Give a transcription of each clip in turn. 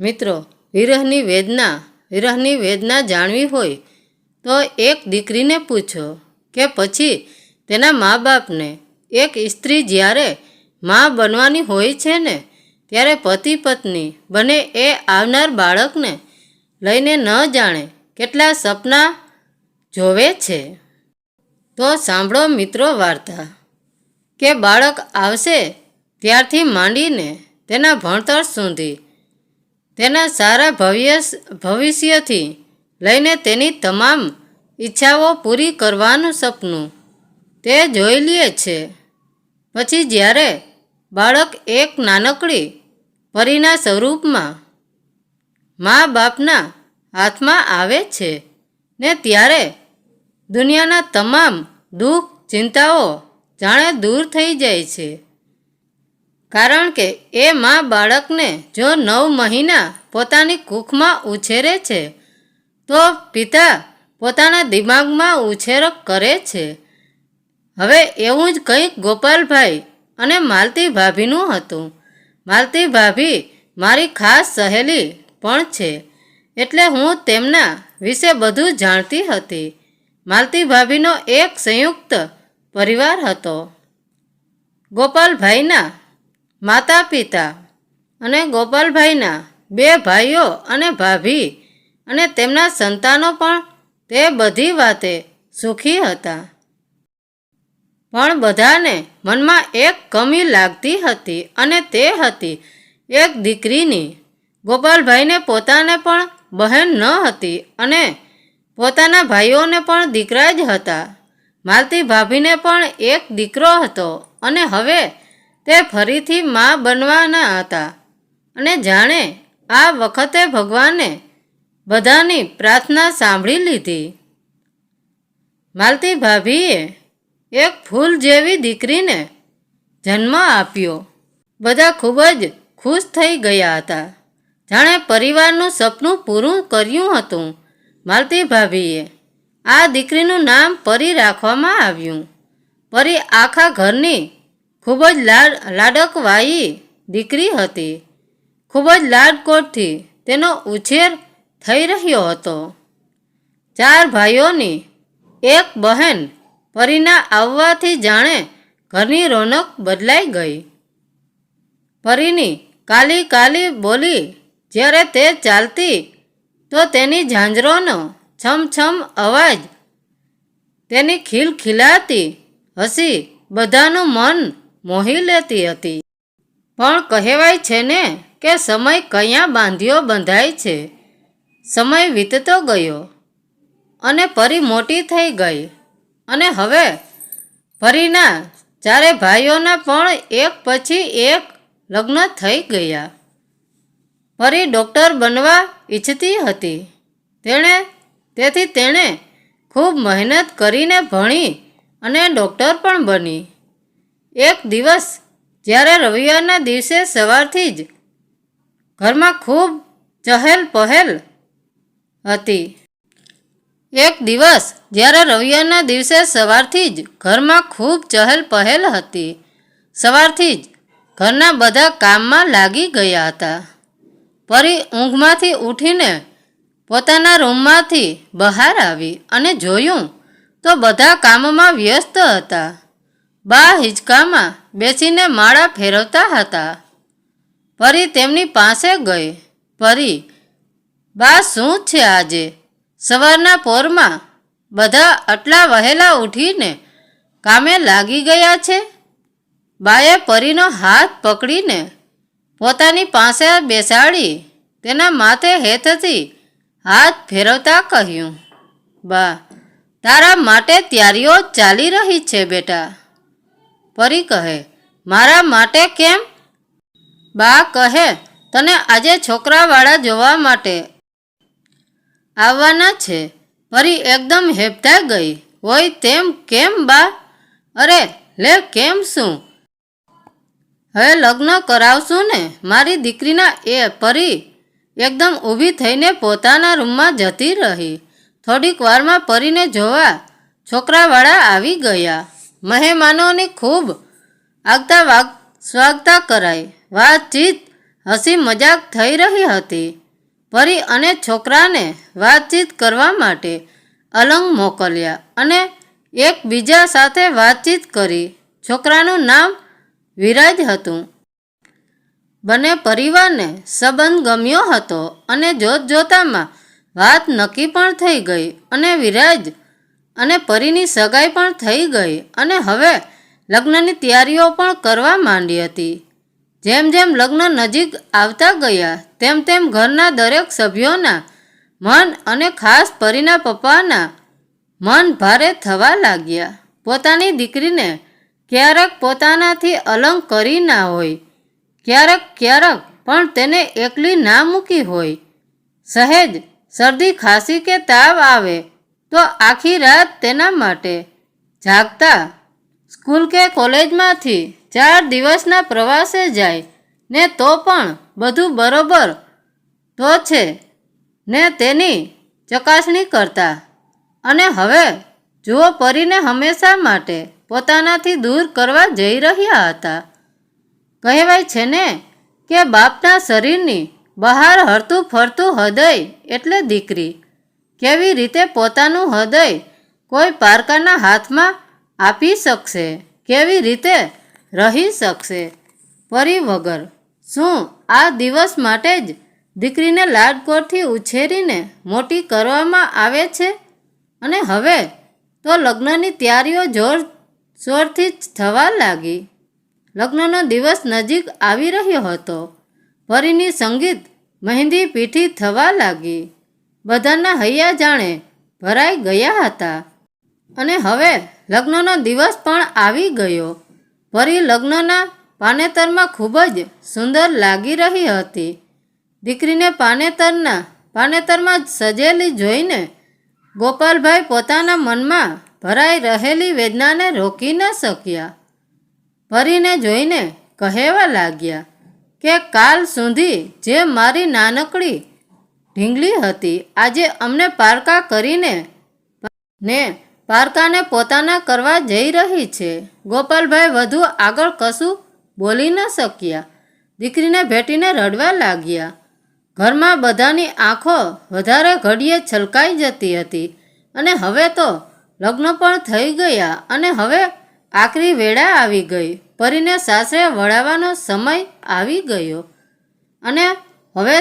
મિત્રો, વિરહની વેદના વિરહની વેદના જાણવી હોય તો એક દીકરીને પૂછો કે પછી તેના મા બાપને એક સ્ત્રી જ્યારે મા બનવાની હોય છે ને, ત્યારે પતિ પત્ની બને એ આવનાર બાળકને લઈને ન જાણે કેટલા સપના જોવે છે. તો સાંભળો મિત્રો વાર્તા. કે બાળક આવશે ત્યારથી માંડીને તેના ભણતર સુધી તેના સારા ભવ્ય ભવિષ્યથી લઈને તેની તમામ ઈચ્છાઓ પૂરી કરવાનું સપનું તે જોઈ લે છે. પછી જ્યારે બાળક એક નાનકડી પરીના સ્વરૂપમાં મા બાપના હાથમાં આવે છે ને ત્યારે દુનિયાના તમામ દુઃખ ચિંતાઓ જાણે દૂર થઈ જાય છે. કારણ કે એ મા બાળકને જો નવ મહિના પોતાની કૂખમાં ઉછેરે છે, તો પિતા પોતાના દિમાગમાં ઉછેરો કરે છે. હવે એવું જ કંઈક ગોપાલભાઈ અને માલતી ભાભીનું હતું. માલતી ભાભી મારી ખાસ સહેલી પણ છે, એટલે હું તેમના વિશે બધું જાણતી હતી. માલતી ભાભીનો એક સંયુક્ત પરિવાર હતો. ગોપાલભાઈના માતા પિતા અને ગોપાલભાઈના બે ભાઈઓ અને ભાભી અને તેમના સંતાનો પણ તે બધી વાતે સુખી હતા. પણ બધાને મનમાં એક કમી લાગતી હતી અને તે હતી, એક દીકરીની. ગોપાલભાઈને પોતાને પણ બહેન ન હતી અને પોતાના ભાઈઓને પણ દીકરા જ હતા. માલતી ભાભીને પણ એક દીકરો હતો અને હવે તે ફરીથી મા બનવાના હતા અને જાણે આ વખતે ભગવાને બધાની પ્રાર્થના સાંભળી લીધી. માલતી ભાભીએ એક ફૂલ જેવી દીકરીને જન્મ આપ્યો. બધા ખૂબ જ ખુશ થઈ ગયા હતા. જાણે પરિવારનું સપનું પૂરું કર્યું હતું. માલતી ભાભીએ આ દીકરીનું નામ પરી રાખવામાં આવ્યું. પરી આખા ઘરની ખૂબ જ લાડ લાડકવાઈ દીકરી હતી. ખૂબ જ લાડકોટથી તેનો ઉછેર થઈ રહ્યો હતો. ચાર ભાઈઓની એક બહેન પરીના આવવાથી જાણે ઘરની રોનક બદલાઈ ગઈ. પરીની કાલી કાલી બોલી, જ્યારે તે ચાલતી, તો તેની ઝાંઝરોનો છમછમ અવાજ, તેની ખીલખીલાતી હસી બધાનું મન મોહી લેતી હતી. પણ કહેવાય છે ને કે સમય કયા બાંધ્યો બંધાય છે. સમય વીતતો ગયો અને પરી મોટી થઈ ગઈ. અને હવે પરીના ચારે ભાઈઓના પણ એક પછી એક લગ્ન થઈ ગયા. પરી ડૉક્ટર બનવા ઈચ્છતી હતી. તેણે, તેથી તેણે ખૂબ મહેનત કરીને ભણી અને ડૉક્ટર પણ બની. એક દિવસ, જ્યારે રવિવારના દિવસે સવારથી જ ઘરમાં ખૂબ ચહેલ પહેલ હતી. એક દિવસ, જ્યારે રવિવારના દિવસે સવારથી જ ઘરમાં ખૂબ ચહેલ પહેલ હતી. સવારથી જ ઘરના બધા કામમાં લાગી ગયા હતા. પરી ઊંઘમાંથી ઉઠીને પોતાના રૂમમાંથી બહાર આવી અને જોયું તો બધા કામમાં વ્યસ્ત હતા. બા હિંચકામાં બેસીને માળા ફેરવતા હતા. પરી તેમની પાસે ગઈ. પરી બા, શું છે આજે? સવારના પોરમાં બધા આટલા વહેલા ઉઠીને કામે લાગી ગયા છે? બાએ પરીનો હાથ પકડીને પોતાની પાસે બેસાડી તેના માથે હેતથી હાથ ફેરવતા કહ્યું, બા, તારા માટે તૈયારીઓ ચાલી રહી છે બેટા. પરી કહે, મારા માટે કેમ? બા, કહે, તને આજે છોકરાવાળા જોવા માટે આવવાના છે. પરી એકદમ હેબતા ગઈ. હોય તેમ કેમ, બા? અરે, લે, કેમ શું? હવે લગ્ન કરાવશું ને? મારી દીકરીના એ પરી એકદમ ઊભી થઈને પોતાના રૂમમાં જતી રહી. થોડીક વારમાં પરીને જોવા છોકરાવાળા આવી ગયા. મહેમાનોની ખૂબ આગતા વાગ, સ્વાગતા કરાઈ. વાતચીત હસી મજાક થઈ રહી હતી. પરી અને છોકરાને વાતચીત કરવા માટે અલંગ મોકલ્યા અને એકબીજા સાથે વાતચીત કરી. છોકરાનું નામ વિરાજ હતું. બંને પરિવારને સંબંધ ગમ્યો હતો અને જોત જોતામાં વાત નક્કી પણ થઈ ગઈ અને વિરાજ અને પરીની સગાઈ પણ થઈ ગઈ અને હવે લગ્નની તૈયારીઓ પણ કરવા માંડી હતી. જેમ જેમ લગ્ન નજીક આવતા ગયા, તેમ તેમ ઘરના દરેક સભ્યોના મન અને ખાસ પરીના પપ્પાના મન ભારે થવા લાગ્યા. પોતાની દીકરીને ક્યારેક પોતાનાથી અલંગ કરી ના હોય, ક્યારેક ક્યારેક પણ તેને એકલી ના મૂકી હોય. સહેજ શરદી ખાંસી કે તાવ આવે તો આખી રાત તેના માટે જાગતા સ્કૂલ કે કોલેજમાંથી ચાર દિવસના પ્રવાસે જાય ને તો પણ બધું બરોબર તો છે ને તેની ચકાસણી કરતા. અને હવે જુઓ પરીને હંમેશા માટે પોતાનાથી દૂર કરવા જઈ રહ્યા હતા. કહેવાય છે ને કે બાપના શરીરની બહાર હરતું ફરતું હૃદય એટલે દીકરી. કેવી રીતે પોતાનું હૃદય કોઈ પારકાના હાથમાં આપી શકશે? કેવી રીતે રહી શકશે? પરી વગર. શું આ દિવસ માટે જ દીકરીને લાડકોટથી ઉછેરીને મોટી કરવામાં આવે છે? અને હવે તો લગ્નની તૈયારીઓ જોર શોરથી જ થવા લાગી. લગ્નનો દિવસ નજીક આવી રહ્યો હતો. પરીની સંગીત, મહેંદી, પીઠી થવા લાગી. બધાના હૈયા જાણે ભરાઈ ગયા હતા. અને હવે લગ્નનો દિવસ પણ આવી ગયો. પરી લગ્નના પાનેતરમાં ખૂબ જ સુંદર લાગી રહી હતી. દીકરીને પાનેતરના, પાનેતરમાં સજેલી જોઈને ગોપાલભાઈ પોતાના મનમાં ભરાઈ રહેલી વેદનાને રોકી ન શક્યા. પરીને જોઈને કહેવા લાગ્યા કે કાલ સુધી જે મારી નાનકડી ઢીંગલી હતી. આજે અમને પારકા કરીને ને પારકાને પોતાના કરવા જઈ રહી છે. ગોપાલભાઈ વધુ આગળ કશું બોલી ન શક્યા. દીકરીને ભેટીને રડવા લાગ્યા. ઘરમાં બધાની આંખો વધારે ઘડીએ છલકાઈ જતી હતી અને હવે તો લગ્ન પણ થઈ ગયા અને હવે આખરી વેળા આવી ગઈ. પરીને સાસરે વળાવવાનો સમય આવી ગયો. અને હવે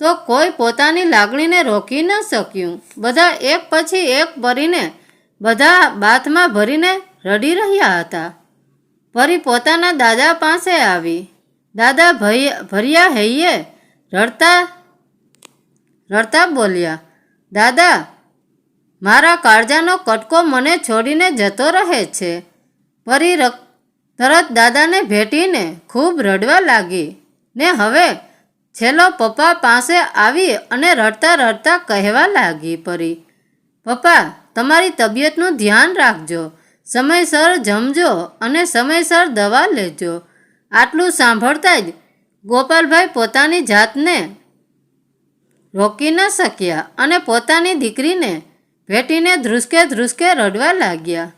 તો કોઈ પોતાની લાગણીને રોકી ન શક્યું. બધા એક પછી એક ભરીને, બધા બાથમાં ભરીને રડી રહ્યા હતા. પરી પોતાના દાદા પાસે આવી. દાદા ભય ભર્યા હૈયે રડતા રડતા બોલ્યા, દાદા, મારા કાળજાનો કટકો મને છોડીને જતો રહે છે. પરી તરત દાદાને ભેટીને ખૂબ રડવા લાગી. ને હવે છેલ્લો પપ્પા પાસે આવી અને રડતા રડતા કહેવા લાગી પરી. પપ્પા, તમારી તબિયતનું ધ્યાન રાખજો. સમયસર જમજો અને સમયસર દવા લેજો. આટલું સાંભળતા જ ગોપાલભાઈ પોતાની જાતને રોકી ન શક્યા અને પોતાની દીકરીને ભેટીને ધ્રુસકે ધ્રુસકે રડવા લાગ્યા.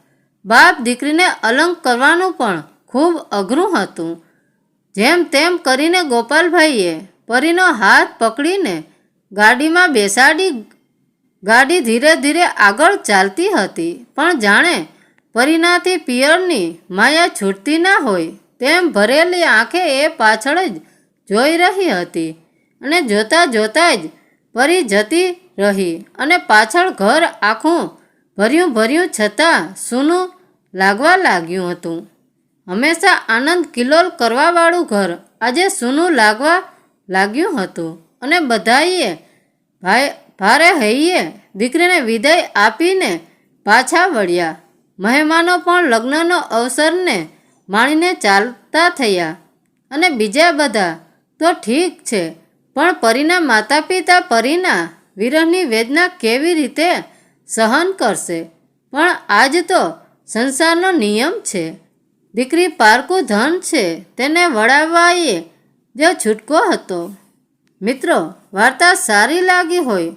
બાપ દીકરીને અલંગ કરવાનું પણ ખૂબ અઘરું હતું. જેમ તેમ કરીને ગોપાલભાઈએ પરીનો હાથ પકડીને ગાડીમાં બેસાડી ગાડી ધીરે ધીરે આગળ ચાલતી હતી. પણ જાણે પરીનાથી પિયરની માયા છૂટતી ના હોય તેમ ભરેલી આંખે એ પાછળ જ જોઈ રહી હતી અને જોતા જોતા જ પરી જતી રહી અને પાછળ ઘર આખું ભર્યું ભર્યું છતાં સૂનું લાગવા લાગ્યું હતું. હંમેશા આનંદ કિલોલ કરવાવાળું ઘર આજે સૂનું લાગવા લાગ્યું હતું. અને બધાએ ભાઈ, ભારે હૈયે દીકરીને વિદાય આપીને પાછા વળ્યા. મહેમાનો પણ લગ્નનો અવસરને માણીને ચાલતા થયા. અને બીજા બધા, તો ઠીક છે, પણ પરીના માતા પિતા પરીના વિરહની વેદના કેવી રીતે સહન કરશે? પણ આજ તો સંસારનો નિયમ છે. દીકરી પારકું ધન છે, તેને વળાવવાએ જે છૂટકો હતો. મિત્રો, વાર્તા સારી લાગી હોય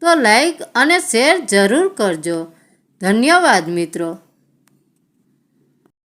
તો લાઈક અને શેર જરૂર કરજો. ધન્યવાદ મિત્રો.